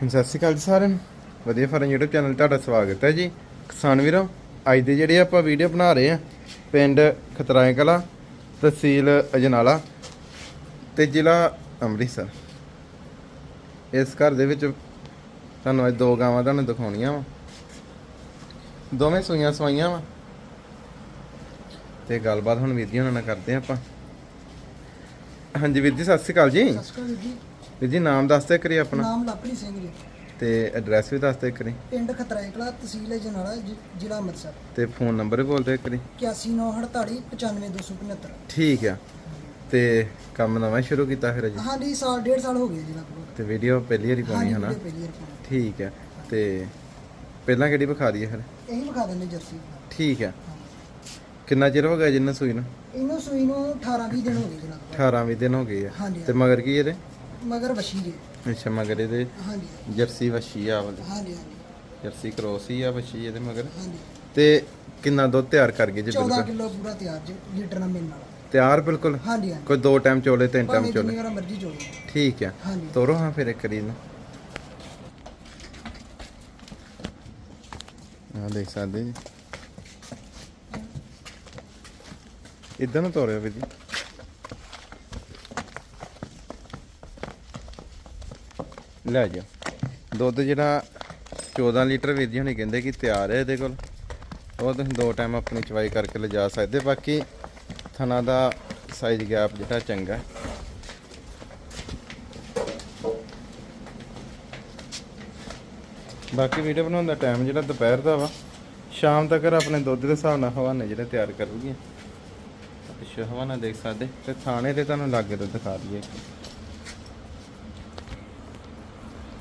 ਸਤਿ ਸ਼੍ਰੀ ਅਕਾਲ ਜੀ ਸਾਰਿਆਂ ਨੂੰ। ਵਧੀਆ ਫਾਰਮ YouTube ਚੈਨਲ ਤੁਹਾਡਾ ਸਵਾਗਤ ਹੈ ਜੀ। ਕਿਸਾਨ ਵੀਰੋ, ਅੱਜ ਦੇ ਜਿਹੜੇ ਆਪਾਂ ਵੀਡੀਓ ਬਣਾ ਰਹੇ ਆ ਪਿੰਡ ਖਤਰਾਏ ਕਲਾ, ਤਹਿਸੀਲ ਅਜਨਾਲਾ ਤੇ ਜ਼ਿਲ੍ਹਾ ਅੰਮ੍ਰਿਤਸਰ। ਇਸ ਘਰ ਦੇ ਵਿੱਚ ਤੁਹਾਨੂੰ ਅੱਜ ਦੋ ਗਾਵਾਂ ਤੁਹਾਨੂੰ ਦਿਖਾਉਣੀਆਂ ਵਾ। ਦੋਵੇਂ ਸੂਈਆਂ ਸਵਾਈਆਂ ਵਾ। ਤੇ ਗੱਲਬਾਤ ਹੁਣ ਵੀਰ ਜੀ ਉਹਨਾਂ ਨਾਲ ਕਰਦੇ ਆ ਆਪਾਂ। ਹਾਂਜੀ ਵੀਰ ਜੀ, ਸਤਿ ਸ਼੍ਰੀ ਅਕਾਲ ਜੀ। ਸਤਿ ਸ਼੍ਰੀ ਅਕਾਲ ਜੀ। ਵੀਰ ਜੀ ਨਾਮ ਦੱਸ ਦਿਓ ਕਰੀ ਆਪਣਾ। ਨਾਮ ਲਵਪ੍ਰੀਤ ਸਿੰਘ ਜੀ। ਤੇ ਐਡਰੈਸ ਵੀ ਦੱਸ ਦਿਓ ਕਰੀ। ਪਿੰਡ ਖਤਰਾਏ ਕਲਾ ਤਹਿਸੀਲ ਜਨਾਲਾ ਜ਼ਿ- ਜ਼ਿਲ੍ਹਾ ਅੰਮ੍ਰਿਤਸਰ। ਤੇ ਫੋਨ ਨੰਬਰ ਵੀ ਬੋਲ ਦਿਓ ਕਰੀ। 8198 95275 ਠੀਕ ਆ। ਤੇ ਕੰਮ ਨਵਾਂ ਸ਼ੁਰੂ ਕੀਤਾ ਫਿਰ ਜੀ ਹਾਂਜੀ ਸਾਲ ਡੇਢ ਸਾਲ ਹੋ ਗਏ ਜੀ ਲਗਭਗ। ਤੇ ਵੀਡੀਓ ਪਹਿਲੀ ਵਾਰੀ ਪਾਉਣੀ ਹਾਂਜੀ ਹੈ ਨਾ? ਵੀਡੀਓ ਪਹਿਲੀ ਵਾਰ ਪਾਉਣੀ। ਠੀਕ ਆ। ਤੇ ਪਹਿਲਾਂ ਕਿਹੜੀ ਵਿਖਾ ਦਈਏ ਫਿਰ? ਇਹੀ ਵਿਖਾ ਦਿੰਦੇ ਜਰਸੀ। ਠੀਕ ਆ। ਕਿੰਨਾ ਚਿਰ ਹੋ ਗਿਆ ਜਿੰਨਾ ਸੂਈ ਨੂੰ? ਇਹਨੂੰ ਸੂਈ ਨੂੰ 18 20 ਦਿਨ ਹੋ ਗਏ ਜੀ ਲਗਭਗ। 18 ਵੀਹ ਦਿਨ ਹੋ ਗਏ ਆ। ਹਾਂਜੀ ਤੇ ਮਗਰ ਕੀ ਇਹਦੇ? ਮਗਰ ਵਸ਼ੀ ਜੀ ਅੱਛਾ ਮਗਰ ਇਹਦੇ ਹਾਂਜੀ। ਜਰਸੀ ਵਸ਼ੀ ਆ ਵਾਲੀ ਹਾਂਜੀ ਹਾਂਜੀ। ਜਰਸੀ ਕਰੋਸ ਹੀ ਆ ਵਸ਼ੀ ਇਹਦੇ ਮਗਰ। ਹਾਂਜੀ। ਤੇ ਕਿੰਨਾ ਦੁੱਧ ਤਿਆਰ ਕਰ ਗਏ ਜੀ 14 ਬਿਲਕੁਲ ਕਿਲੋ ਪੂਰਾ ਤਿਆਰ ਜੀ ਲੀਟਰ ਨਾਲ ਮਿਲਣ ਵਾਲਾ। ਤਿਆਰ ਬਿਲਕੁਲ? ਹਾਂਜੀ ਹਾਂਜੀ। ਕੋਈ ਦੋ ਟਾਈਮ ਚੋਲੇ ਤਿੰਨ ਟਾਈਮ ਚੋਲੇ? ਵਾਰ ਮਰਜ਼ੀ ਚੋਲੋ। ਠੀਕ ਆ। ਹਾਂਜੀ। ਤੋਰੋ ਹਾਂ ਫਿਰ ਇੱਕ ਰੀ ਨੂੰ ਆ ਦੇਖ ਸਕਦੇ ਜੀ। ਇਦਾਂ ਨੂੰ ਤੋਰਿਓ ਵੀਰ ਜੀ। ਲੈ ਜਾ। ਦੁੱਧ ਜਿਹੜਾ 14 ਲੀਟਰ ਵੀਰ ਜੀ ਹੁਣੇ ਕਹਿੰਦੇ ਕਿ ਤਿਆਰ ਹੈ ਇਹਦੇ ਕੋਲ। ਉਹ ਤੁਸੀਂ ਦੋ ਟਾਈਮ ਆਪਣੀ ਚਵਾਈ ਕਰਕੇ ਲਿਜਾ ਸਕਦੇ। ਬਾਕੀ ਥਣਾ ਦਾ ਸਾਈਜ਼ ਗੈਪ ਜਿਹੜਾ ਚੰਗਾ ਹੈ। ਬਾਕੀ ਵੀਡੀਓ ਬਣਾਉਣ ਦਾ ਟਾਈਮ ਜਿਹੜਾ ਦੁਪਹਿਰ ਦਾ ਵਾ। ਸ਼ਾਮ ਤੱਕ ਆਪਣੇ ਦੁੱਧ ਦੇ ਹਿਸਾਬ ਨਾਲ ਹਵਾਨੇ ਜਿਹੜੇ ਤਿਆਰ ਕਰੂਗੀ ਅੱਛਾ ਹਵਾਨਾ ਦੇਖ ਸਕਦੇ। ਤੇ ਥਾਣੇ ਤੇ ਤੁਹਾਨੂੰ ਲਾਗੇ ਤੋਂ ਦਿਖਾ ਦਈਏ।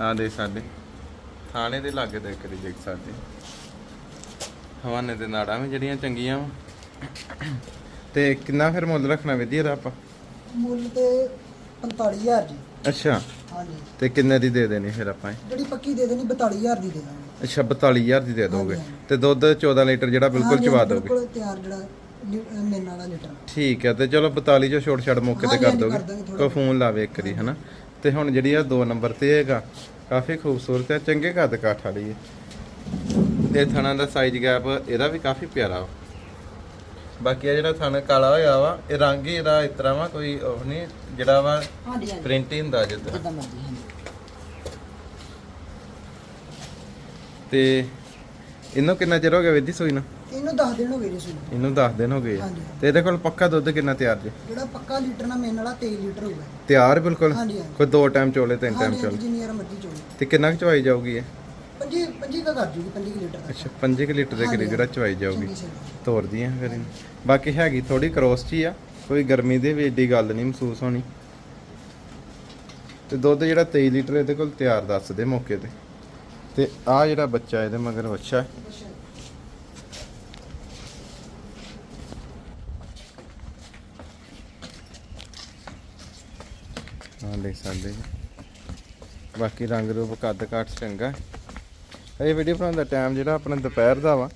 ਆ ਦੇਖ ਸਕਦੇ ਥਾਣੇ ਦੇ ਲਾਗੇ ਇੱਕ ਵਾਰੀ ਦੇਖ ਸਕਦੇ। ਹਵਾਨੇ ਦੇ ਨਾੜਾਂ ਵੀ ਜਿਹੜੀਆਂ ਚੰਗੀਆਂ ਵਾ। ਤੇ ਕਿੰਨਾ ਫਿਰ ਮੁੱਲ ਰੱਖਣਾ ਵਧੀਆ ਦਾ ਆਪਾਂ? ਮੁੱਲ ਤੇ 45000 ਜੀ। ਅੱਛਾ। ਹਾਂਜੀ। ਤੇ ਕਿੰਨੇ ਦੀ ਦੇ ਦੇਣੀ ਫਿਰ ਆਪਾਂ ਇਹ? ਜਿਹੜੀ ਪੱਕੀ ਦੇ ਦੇਣੀ 42000 ਦੀ ਦੇ ਦਾਂਗੇ। ਅੱਛਾ 42000 ਦੀ ਦੇ ਦੋਗੇ। ਹਾਂਜੀ, ਤੇ ਦੁੱਧ 14 ਲੀਟਰ ਜਿਹੜਾ ਬਿਲਕੁਲ ਹਾਂਜੀ, ਚਵਾ ਦੋਗੇ। ਬਿਲਕੁਲ ਤਿਆਰ ਜਿਹੜਾ ਮਿਲਣ ਵਾਲਾ ਲੀਟਰ। ਠੀਕ ਹੈ ਤੇ ਚਲੋ 42 ਚੋਂ ਛੋਟ ਛੜ ਮੌਕੇ ਤੇ ਹਾਂਜੀ, ਕਰ ਹਾਂਜੀ, ਦੋਗੇ। ਕਰ ਦਾਂਗੇ ਥੋੜ੍ਹਾ ਕੋਈ ਫੋਨ ਲਾਵੇ ਇੱਕ ਵਾਰੀ ਹਨਾ? ਤੇ ਹੁਣ ਜਿਹੜੀ ਆ ਦੋ ਨੰਬਰ ਤੇ ਹੈਗਾ ਕਾਫੀ ਖੂਬਸੂਰਤ ਹੈ ਚੰਗੇ ਕੱਦ ਕਾਠ ਵਾਲੀ ਹੈ ਤੇ ਥਣਾ ਦਾ ਸਾਈਜ਼ ਗੈਪ ਇਹਦਾ ਵੀ ਕਾਫੀ ਪਿਆਰਾ ਵਾ। ਬਾਕੀ ਆ ਜਿਹੜਾ ਥਣ ਕਾਲਾ ਹੋਇਆ ਵਾ ਇਹ ਰੰਗ ਹੀ ਇਹਦਾ ਇਸ ਤਰ੍ਹਾਂ ਵਾ ਕੋਈ ਉਹ ਨਹੀਂ ਜਿਹੜਾ ਵਾ ਪ੍ਰਿੰਟ ਹੀ ਹੁੰਦਾ ਜਿੱਦਾਂ। ਤੇ ਇਹਨੂੰ ਕਿੰਨਾ ਚਿਰ ਹੋ ਗਿਆ ਜੀ ਸੂਈ ਨੂੰ? ਇਹਨੂੰ 10 ਦਿਨ ਹੋ ਗਏ ਜੀ ਸੂਈ ਇਹਨੂੰ 10 ਦਿਨ ਹੋ ਗਏ ਆ। ਹਾਂਜੀ। ਤੇ ਇਹਦੇ ਕੋਲ ਪੱਕਾ ਦੁੱਧ ਕਿੰਨਾ ਤਿਆਰ ਜੇ? ਜਿਹੜਾ ਪੱਕਾ ਲੀਟਰ ਨਾਲ ਮਿਲਣ ਵਾਲਾ 23 ਲੀਟਰ ਹੋਊਗਾ। ਤਿਆਰ ਬਿਲਕੁਲ? ਹਾਂਜੀ ਹਾਂਜੀ। ਕੋਈ ਦੋ ਟਾਈਮ ਚੋਲੇ ਤਿੰਨ ਟਾਈਮ ਹਾਂਜੀ, ਚੋਲੇ? ਜਿੰਨੀ ਵਾਰ ਮਰਜ਼ੀ ਚੋਲੀ। ਤੇ ਕਿੰਨਾ ਕੁ ਚਵਾਈ ਜਾਊਗੀ ਇਹ? ਪੰਜੀ ਪੰਜੀ ਕਾ ਕਰ ਜੂਗੀ ਪੰਜੀ ਕੁ ਲੀਟਰ ਦਾ ਅੱਛਾ 5 ਲੀਟਰ ਦੇ ਕਰੀਬ ਹਾਂਜੀ, ਜਿਹੜਾ ਚਵਾਈ ਜਾਊਗੀ। ਚੰਗੀ ਸੇਵਾ। ਤੋਰਦੀ ਆ ਫਿਰ ਇਹਨੂੰ। ਬਾਕੀ ਹੈਗੀ ਥੋੜੀ ਕਰੋਸ ਚ ਹੀ ਆ। ਕੋਈ ਗਰਮੀ ਦੇ ਵੀ ਏਡੀ ਗੱਲ ਨਹੀਂ ਮਹਿਸੂਸ ਹੋਣੀ। ਤੇ ਦੁੱਧ ਜਿਹੜਾ 23 ਲੀਟਰ ਇਹਦੇ ਕੋਲ ਤਿਆਰ ਦੱਸਦੇ ਮੌਕੇ ਤੇ। ਤੇ ਆ ਜਿਹੜਾ ਬੱਚਾ ਇਹਦੇ ਮਗਰ ਬੱਚਾ ਅੱਛਾ ਹਾਂ, ਦੇਖ ਸਕਦੇ ਜੀ। ਬਾਕੀ ਰੰਗ ਰੂਪ ਕੱਦ ਕਾਠ ਚੰਗਾ। ਇਹ ਵੀਡੀਓ ਬਣਾਉਣ ਦਾ ਟਾਈਮ ਜਿਹੜਾ ਆਪਣਾ ਦੁਪਹਿਰ ਦਾ ਵਾ।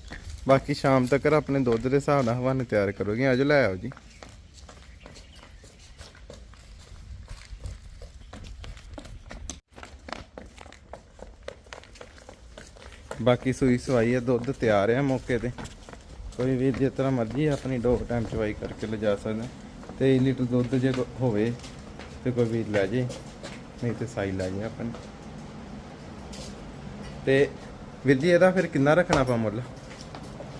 ਬਾਕੀ ਸ਼ਾਮ ਤੱਕ ਆਪਣੇ ਦੁੱਧ ਦੇ ਹਿਸਾਬ ਨਾਲ ਹਵਾਨੇ ਤਿਆਰ ਕਰੋਗੇ। ਆਜੋ ਲੈ ਆਓ ਜੀ। ਬਾਕੀ ਸੂਈ ਸਵਾਈ ਹੈ ਦੁੱਧ ਤਿਆਰ ਹੈ ਮੌਕੇ ਤੇ। ਕੋਈ ਵੀ ਜਿਸ ਤਰ੍ਹਾਂ ਮਰਜ਼ੀ ਆਪਣੀ ਡੋਕ ਟਾਈਮ ਚਵਾਈ ਕਰਕੇ ਲਿਜਾ ਸਕਦਾ। ਤੇ ਲੀਟਰ ਦੁੱਧ ਜੇ ਹੋਵੇ। ਤੇ ਕੋਈ ਵੀ ਲੈ ਜੇ ਨਹੀਂ ਤੇ ਸਾਈ ਲੈ ਜੇ ਆਪਣੀ ਤੇ ਵੀਰ ਜੀ ਇਹਦਾ ਫਿਰ ਕਿੰਨਾ ਰੱਖਣਾ ਆਪਾਂ ਮੁੱਲ?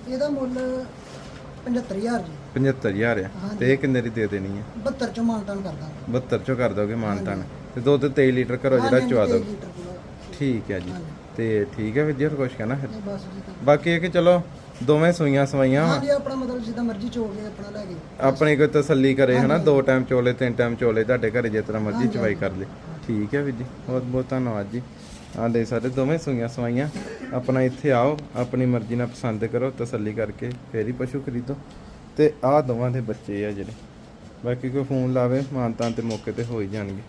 ਇਹਦਾ ਮੁੱਲ 75000 ਜੀ। 75000 ਆ। ਹਾਂਜੀ। ਤੇ ਇਹ ਕਿੰਨੇ ਦੀ ਦੇ ਦੇਣੀ ਹੈ 72 ਚੋਂ ਮਾਨਤਾਨ ਕਰ ਦਾਂਗੇ 72 ਚੋਂ ਕਰ ਦੋਗੇ ਮਾਨਤਾਨ ਤੇ ਦੁੱਧ 23 ਲੀਟਰ ਕਰੋ ਜਿਹੜਾ ਚਵਾ ਦੋ। ਠੀਕ ਹੈ ਜੀ। ਤੇ ਠੀਕ ਹੈ ਵੀਰ ਜੀ ਹੋਰ ਕੁਛ ਕਹਿਣਾ ਫਿਰ? ਬਸ ਜੀ ਬਾਕੀ ਇਹ ਕਿ ਚਲੋ ਦੋਵੇਂ ਸੂਈਆਂ ਸਵਾਈਆਂ ਹਾਂਜੀ ਆਪਣਾ ਮਤਲਬ ਜਿੱਦਾਂ ਮਰਜ਼ੀ ਚੋਲ ਕੇ ਆਪਣਾ ਲੈ ਕੇ। ਆਪਣੀ ਕੋਈ ਤਸੱਲੀ ਕਰੇ ਹਨਾ। ਦੋ ਟਾਈਮ ਚੋਲੇ ਤਿੰਨ ਟਾਈਮ ਚੋਲੇ ਤੁਹਾਡੇ ਘਰੇ ਜਿਸ ਤਰ੍ਹਾਂ ਮਰਜ਼ੀ ਚਵਾਈ। ਕਰ ਲੇ। ਠੀਕ ਹੈ ਵੀਰ ਜੀ ਬਹੁਤ ਬਹੁਤ ਧੰਨਵਾਦ ਜੀ। ਆ ਦੇ ਸਾਡੇ ਦੋਵੇਂ ਸੂਈਆਂ ਸਵਾਈਆਂ। ਆਪਣਾ ਇੱਥੇ ਆਓ ਆਪਣੀ ਮਰਜ਼ੀ ਨਾਲ ਪਸੰਦ ਕਰੋ ਤਸੱਲੀ ਕਰਕੇ ਫੇਰ ਹੀ ਪਸ਼ੂ ਖਰੀਦੋ। ਤੇ ਆਹ ਦੋਵਾਂ ਦੇ ਬੱਚੇ ਆ ਜਿਹੜੇ। ਬਾਕੀ ਕੋਈ ਫੋਨ ਲਾਵੇ ਮਾਨਤਾਂ ਤੇ ਮੌਕੇ ਤੇ ਹੋ ਹੀ ਜਾਣਗੇ।